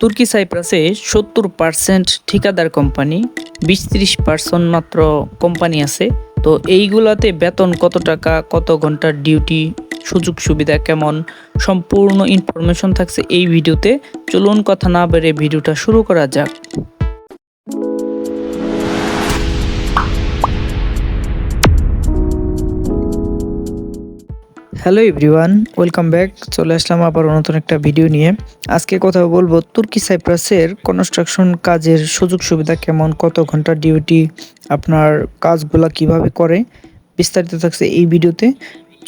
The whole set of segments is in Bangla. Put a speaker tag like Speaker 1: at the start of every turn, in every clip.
Speaker 1: তুর্কি সাইপ্রাসে সত্তর পার্সেন্ট ঠিকাদার কোম্পানি, বিশ ত্রিশ পার্সেন্ট মাত্র কোম্পানি আছে। তো এইগুলাতে বেতন কত টাকা, কত ঘণ্টার ডিউটি, সুযোগ সুবিধা কেমন, সম্পূর্ণ ইনফরমেশন থাকছে এই ভিডিওতে। চলুন কথা না বেড়ে ভিডিওটা শুরু করা যাক। Hello everyone, welcome back. চলে আসলাম আবার নতুন একটা ভিডিও নিয়ে। আজকে কথা বলব তুর্কি সাইপ্রাসের কনস্ট্রাকশন কাজের সুযোগ সুবিধা কেমন, কত ঘণ্টা ডিউটি আপনার কাজগুলা কীভাবে করে, বিস্তারিত থাকছে এই ভিডিওতে।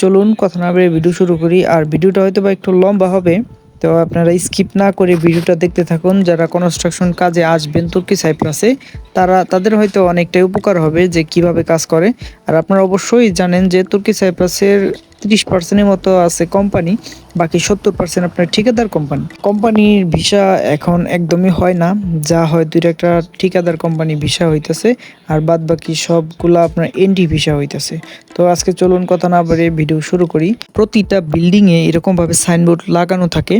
Speaker 1: চলুন কথা না বলে ভিডিও শুরু করি। আর ভিডিওটা হয়তো বা একটু লম্বা হবে, তো আপনারা স্কিপ না করে ভিডিওটা দেখতে থাকুন। যারা কনস্ট্রাকশন কাজে আসবেন তুর্কি সাইপ্রাসে, তারা, তাদের হয়তো অনেকটাই উপকার হবে যে কীভাবে কাজ করে। আর আপনারা অবশ্যই জানেন যে তুর্কি সাইপ্রাসের তিরিশ পার্সেন্টের মতো আছে কোম্পানি বাকি সত্তর পার্সেন্ট আপনার ঠিকাদার কোম্পানি কোম্পানির ভিসা এখন একদমই হয় না, যা হয় দুইটা একটা ঠিকাদার কোম্পানি ভিসা হইতেছে, আর বাদ বাকি সবগুলা আপনার এনডি ভিসা হইতেছে। তো আজকে চলুন কথা না বলে ভিডিও শুরু করি। প্রতিটা বিল্ডিংয়ে এরকমভাবে সাইনবোর্ড লাগানো থাকে,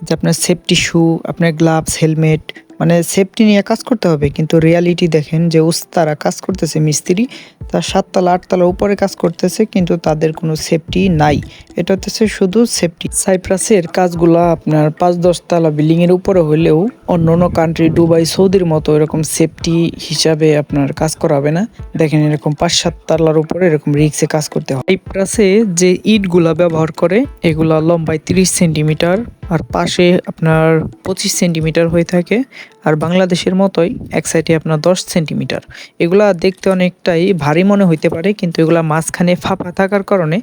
Speaker 1: যে আপনার সেফটি শু আপনার গ্লাভস হেলমেট মানে সেফটি নিয়ে কাজ করতে হবে, কিন্তু রিয়ালিটি দেখেন যে উস্তারা কাজ করতেছে মিস্ত্রি তার সাততলা, আটতলা উপরে কাজ করতেছে, কিন্তু তাদের কোনো সেফটি নাই। এটা হচ্ছে শুধু সেফটি সাইপ্রাসের কাজগুলা আপনার পাঁচ দশতলা বিল্ডিং এর উপরে হলেও অন্য অন্য কান্ট্রি দুবাই, সৌদির মতো এরকম সেফটি হিসাবে আপনার কাজ করাবে না। দেখেন এরকম পাঁচ সাত তলার উপরে এরকম রিক্সে কাজ করতে হয়। সাইপ্রাসে যে ইটগুলা ব্যবহার করে, এগুলা লম্বায় তিরিশ সেন্টিমিটার আর পাশে আপনার পঁচিশ সেন্টিমিটার হয়ে থাকে। আর বাংলাদেশের মতোই এক সাইডে আপনার দশ সেন্টিমিটার। এগুলা দেখতে অনেকটাই ভারী মনে হইতে পারে, কিন্তু এগুলা মাঝখানে ফাঁপা থাকার কারণে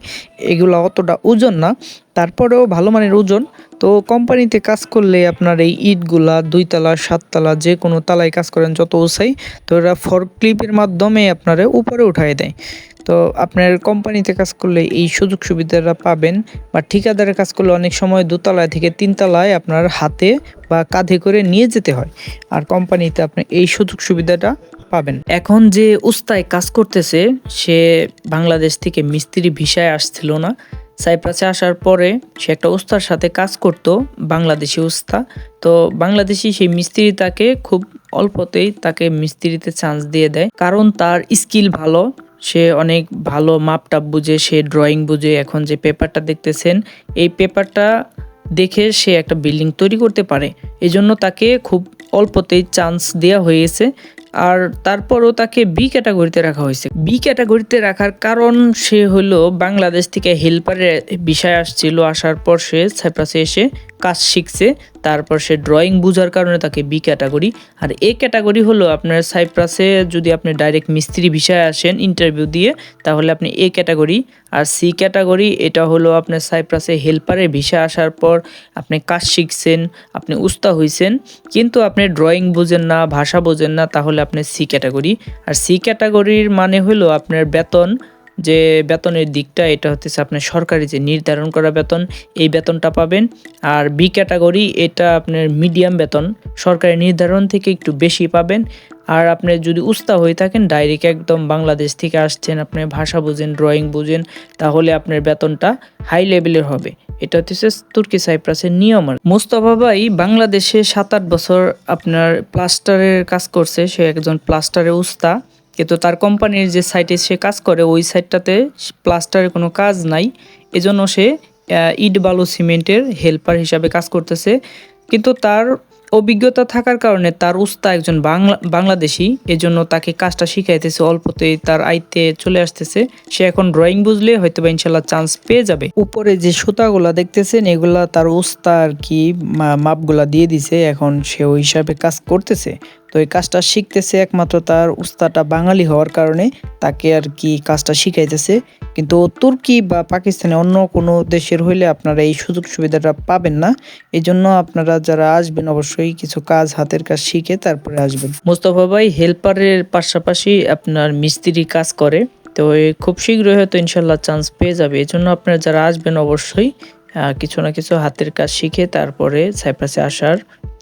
Speaker 1: এগুলা অতটা ওজন না। তারপরেও ভালো মানের ওজন তো কোম্পানিতে কাজ করলে আপনার এই ইটগুলা দুইতলা, সাততলা যে কোনো তালায় কাজ করেন যত উঁচাই তো এরা ফর ক্লিপের মাধ্যমে আপনারা উপরে উঠাই দেয়। তো আপনার কোম্পানিতে কাজ করলে এই সুযোগ সুবিধাটা পাবেন বা ঠিকাদারের কাজ করলে অনেক সময় দোতলায় থেকে তিনতলায় আপনার হাতে বা কাঁধে করে নিয়ে যেতে হয়। আর কোম্পানিতে আপনি এই সুযোগ সুবিধাটা পাবেন। এখন যে উস্তায় কাজ করতেছে, সে বাংলাদেশ থেকে মিস্ত্রি ভিসায় আসছিল না। সাইপ্রাসে আসার পরে সে একটা উস্তার সাথে কাজ করত, বাংলাদেশি উস্তা তো বাংলাদেশি সেই মিস্ত্রি তাকে খুব অল্পতেই তাকে মিস্ত্রিতে চান্স দিয়ে দেয়। কারণ তার স্কিল ভালো, সে অনেক ভালো মাপটাপ বুঝে, সে ড্রয়িং বুঝে, এখন যে পেপারটা দেখতেছেন, এই পেপারটা দেখে সে একটা বিল্ডিং তৈরি করতে পারে। এজন্য তাকে খুব অল্পতেই চান্স দেওয়া হয়েছে। আর তারপরও তাকে বি ক্যাটাগরিতে রাখা হয়েছে। বি ক্যাটাগরিতে রাখার কারণ সে হলো বাংলাদেশ থেকে হেল্পারের বিষয় আসছিল, আসার পর সে সাইপ্রাসে এসে কাজ শিখছে। তারপর সে ড্রয়িং বোঝার কারণে তাকে বি ক্যাটাগরি আর এ ক্যাটাগরি হলো আপনার সাইপ্রাসে যদি আপনি ডাইরেক্ট মিস্ত্রি বিষয়ে আসেন ইন্টারভিউ দিয়ে, তাহলে আপনি এ ক্যাটাগরি আর সি ক্যাটাগরি এটা হলো আপনার সাইপ্রাসে হেল্পারের ভিসা আসার পর আপনি কাজ শিখছেন, আপনি উস্তা হইছেন। কিন্তু আপনি ড্রয়িং বোঝেন না, ভাষা বোঝেন না, তাহলে আপনি সি ক্যাটাগরি আর সি ক্যাটাগরির মানে হলো আপনার বেতন। যে বেতনের দিকটা, এটা হচ্ছে আপনার সরকারি যে নির্ধারণ করা বেতন, এই বেতনটা পাবেন। আর বি ক্যাটাগরি এটা আপনার মিডিয়াম বেতন, সরকারি নির্ধারণ থেকে একটু বেশি পাবেন। আর আপনি যদি উস্তা হয়ে থাকেন ডাইরেক্ট একদম বাংলাদেশ থেকে আসছেন, আপনি ভাষা বুঝেন ড্রয়িং বুঝেন, তাহলে আপনার বেতনটা হাই লেভেলের হবে। এটা হচ্ছে তুর্কি সাইপ্রাসের নিয়ম আর। মোস্তফা ভাই, বাংলাদেশে সাত আট বছর আপনার প্লাস্টারের কাজ করছে, সে একজন প্লাস্টারের উস্তা। কিন্তু তার কোম্পানির যে সাইটে সে কাজ করে, ওই সাইটটাতে প্লাস্টারের কোনো কাজ নাই। এজন্য সে ইট, বালু, সিমেন্টের হেল্পার হিসাবে কাজ করতেছে। কিন্তু তার অভিজ্ঞতা থাকার কারণে তার উস্তা একজন বাংলা, বাংলাদেশি, এজন্য তাকে কাজটা শিখাইতেছে, অল্পতেই তার আইতে চলে আসতেছে। সে এখন ড্রয়িং বুঝলে হয়তো বা ইনশাল্লাহ চান্স পেয়ে যাবে। উপরে যে সুতাগুলা দেখতেছেন, এগুলা তার উস্তা আর কি মাপগুলা দিয়ে দিছে, এখন সে ওই হিসাবে কাজ করতেছে। তো এই কাজটা শিখতেছে একমাত্র তার উস্তাটা বাঙালি হওয়ার কারণে, তাকে আর কি কাজটা শিখাইতেছে। কিন্তু তুর্কি বা পাকিস্তানে অন্য কোনো দেশের হইলে আপনারা এই সুযোগ সুবিধাটা পাবেন না। এই জন্য আপনারা যারা আসবেন অবশ্যই কিছু কাজ, হাতের কাজ শিখে তারপরে আসবেন। মোস্তফা ভাই, হেল্পারের পাশাপাশি আপনার মিস্ত্রি কাজ করে, তো খুব শীঘ্রই হয়তো ইনশাল্লাহ চান্স পেয়ে যাবে। এই জন্য আপনারা যারা আসবেন অবশ্যই কিছু না কিছু হাতের কাজ শিখে তারপরে সাইপ্রাসে আসার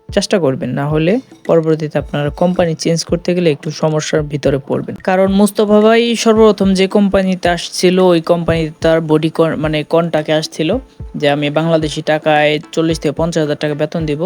Speaker 1: চেষ্টা করবেন, না হলে পরবর্তীতে আপনার কোম্পানি চেঞ্জ করতে গেলে একটু সমস্যার ভিতরে পড়বেন। কারণ মুস্তফা ভাই সর্বপ্রথম যে কোম্পানিতে আসছিল, ওই কোম্পানিতে তার বডি মানে কনটাকে আসছিল যে আমি বাংলাদেশি টাকায় চল্লিশ থেকে পঞ্চাশ হাজার টাকা বেতন দিব।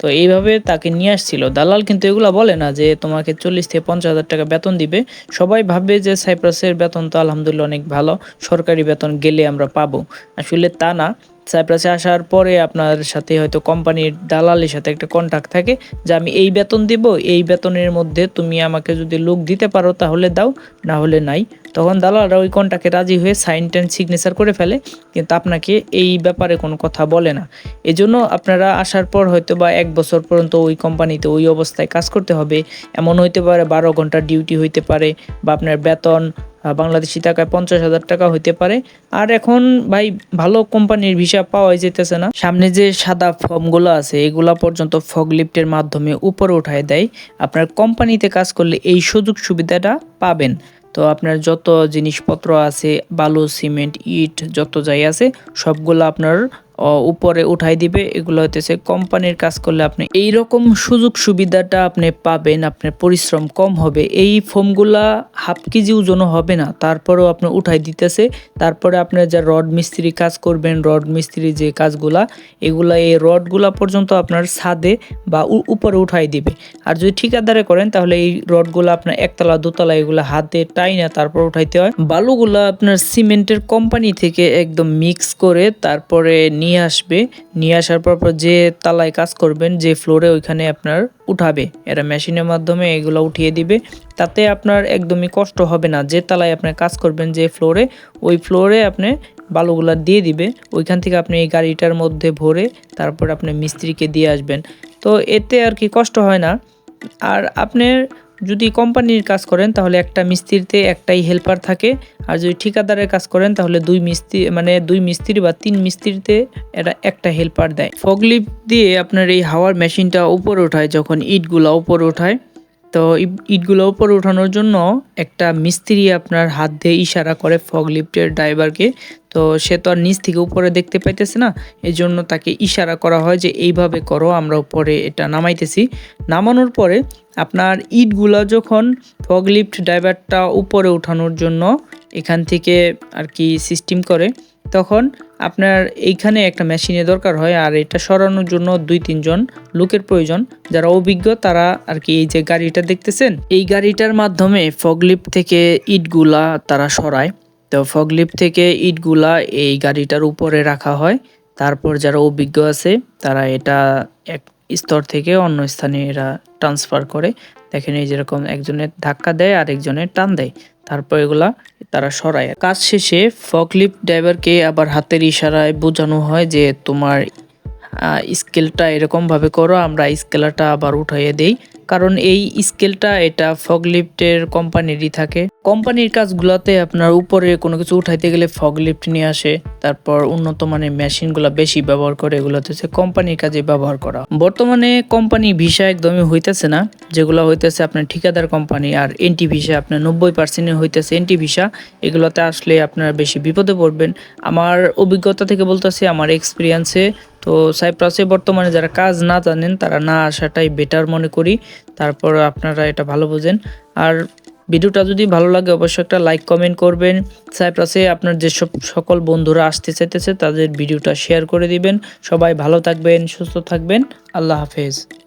Speaker 1: তো এইভাবে তাকে নিয়ে আসছিল। দালাল কিন্তু এগুলো বলে না যে তোমাকে চল্লিশ থেকে পঞ্চাশ হাজার টাকা বেতন দিবে। সবাই ভাববে যে সাইপ্রাসের বেতন তো আলহামদুলিল্লাহ অনেক ভালো, সরকারি বেতন গেলে আমরা পাবো। আসলে তা না। সাইপ্রাসে আসার পরে আপনার সাথে হয়তো কোম্পানির দালালের সাথে একটা কন্ট্যাক্ট থাকে, যে আমি এই বেতন দিব, এই বেতনের মধ্যে তুমি আমাকে যদি লোক দিতে পারো তাহলে দাও, না হলে নাই। তখন দালালরা ওই কন্ট্যাক্টে রাজি হয়ে সাইন টেন সিগনেচার করে ফেলে, কিন্তু আপনাকে এই ব্যাপারে কোনো কথা বলে না। এজন্য আপনারা আসার পর হয়তো বা এক বছর পর্যন্ত ওই কোম্পানিতে ওই অবস্থায় কাজ করতে হবে। এমন হইতে পারে বারো ঘণ্টা ডিউটি হইতে পারে, বা আপনার বেতন বাংলাদেশি টাকায় পঞ্চাশ হাজার টাকা হইতে পারে। আর এখন ভাই, ভালো কোম্পানির ভিসা পাওয়াই যেতেছে না। সামনে যে সাদা ফর্মগুলো আছে, এগুলা পর্যন্ত ফগ লিফটের মাধ্যমে উপরে উঠায় দেয়। আপনার কোম্পানিতে কাজ করলে এই সুযোগ সুবিধাটা পাবেন। তো আপনার যত জিনিসপত্র আছে, বালু, সিমেন্ট, ইট, যত যাই আছে, সবগুলো আপনার উপরে উঠাই দিবে। এগুলো হইতেছে কোম্পানির কাজ করলে আপনি এই রকম সুযোগ সুবিধাটা আপনি পাবেন, আপনার পরিশ্রম কম হবে। এই ফোমগুলা হাফ কেজি ওজনও হবে না। তারপরেও আপনি উঠাই দিতেছে। তারপরে আপনার যা রড মিস্ত্রি কাজ করবেন, রড মিস্ত্রি যে কাজগুলা, এগুলা এই রডগুলা পর্যন্ত আপনার ছাদে বা উপরে উঠাই দিবে। আর যদি ঠিকাদারে করেন, তাহলে এই রডগুলো আপনার একতলা, দোতলা এগুলো হাতে টাই না তারপর উঠাইতে হয়। বালুগুলা আপনার সিমেন্টের কোম্পানি থেকে একদম মিক্স করে তারপরে নিয়ে আসবে। নিয়ে আসার পর পর যে তালায় কাজ করবেন, যে ফ্লোরে ওইখানে আপনার উঠাবে, এরা মেশিনের মাধ্যমে এগুলো উঠিয়ে দিবে। তাতে আপনার একদমই কষ্ট হবে না। যে তালায় আপনি কাজ করবেন যে ফ্লোরে ওই ফ্লোরে আপনি বালুগুলা দিয়ে দিবে। ওইখান থেকে আপনি এই গাড়িটার মধ্যে ভরে তারপর আপনি মিস্ত্রিকে দিয়ে আসবেন। তো এতে আর কি কষ্ট হয় না। আর আপনার যদি কোম্পানির কাজ করেন, তাহলে একটা মিস্ত্রিতে একটাই হেল্পার থাকে। আর যদি ঠিকাদারের কাজ করেন, তাহলে দুই মিস্ত্রি মানে দুই মিস্ত্রি বা তিন মিস্ত্রিতে এটা একটা হেল্পার দেয়। ফগলিপ দিয়ে আপনার এই হাওয়ার মেশিনটা উপরে ওঠায়, যখন ইটগুলো উপরে ওঠায় তো ইটগুলো উপরে ওঠানোর জন্য একটা মিস্ত্রি আপনার হাত দিয়ে ইশারা করে ফগ লিফটের ড্রাইভারকে। তো সে তো আর নিচ থেকে উপরে দেখতে পাইতেছে না এই জন্য তাকে ইশারা করা হয় যে এইভাবে করো, আমরা উপরে এটা নামাইতেছি। নামানোর পরে আপনার ইটগুলা যখন ফগ লিফট ড্রাইভারটা উপরে উঠানোর জন্য এখান থেকে আর কি সিস্টেম করে তখন আপনার এইখানে একটা মেশিনের দরকার হয়, আর এটা সরানোর জন্য দুই, তিনজন লোকের প্রয়োজন। যারা অভিজ্ঞ, তারা আর কি এই যে গাড়িটা দেখতেছেন, এই গাড়িটার মাধ্যমে ফগলিপ থেকে ইটগুলা তারা সরায়। তো ফগলিপ থেকে ইটগুলা এই গাড়িটার উপরে রাখা হয়। তারপর যারা অভিজ্ঞ আছে, তারা এটা এক স্তর থেকে অন্য স্থানে এরা ট্রান্সফার করে। দেখেন এই যেরকম একজনের ধাক্কা দেয় আর একজনের টান দেয়। তারপর এগুলা তারা সরায়। কাজ শেষে ফকলিপ ড্রাইভারকে আবার হাতের ইশারায় বোঝানো হয় যে তোমার স্কেলটা এরকমভাবে করো, আমরা স্কেলাটা আবার উঠাইয়ে দেই। কারণ এই স্কেলটা এটা ফগলিফটের কোম্পানিরই থাকে। কোম্পানির কাজগুলোতে আপনার উপরে কোনো কিছু উঠাইতে গেলে ফগলিফট নিয়ে আসে, তারপর উন্নত মানের মেশিনগুলো বেশি ব্যবহার করে এগুলো হচ্ছে কোম্পানির কাজে ব্যবহার করা। বর্তমানে কোম্পানি ভিসা একদমই হইতেছে না, যেগুলো হইতেছে আপনার ঠিকাদার কোম্পানি আর এনটি ভিসা, আপনার নব্বই পার্সেন্টের হইতেছে এনটি ভিসা, এগুলোতে আসলে আপনারা বেশি বিপদে পড়বেন। আমার অভিজ্ঞতা থেকে বলতেছি, আমার এক্সপিরিয়েন্সে তো সাইপ্রাসে বর্তমানে যারা কাজ না জানেন, তারা না আসাটাই বেটার মনে করি। তারপর আপনারা এটা ভালো বোঝেন। আর ভিডিওটা যদি ভালো লাগে, অবশ্যই একটা লাইক কমেন্ট করবেন। সাইপ্রাসে আপনার যেসব সকল বন্ধুরা আসতে চাইতেছে, তাদের ভিডিওটা শেয়ার করে দিবেন। সবাই ভালো থাকবেন, সুস্থ থাকবেন। আল্লাহ হাফেজ।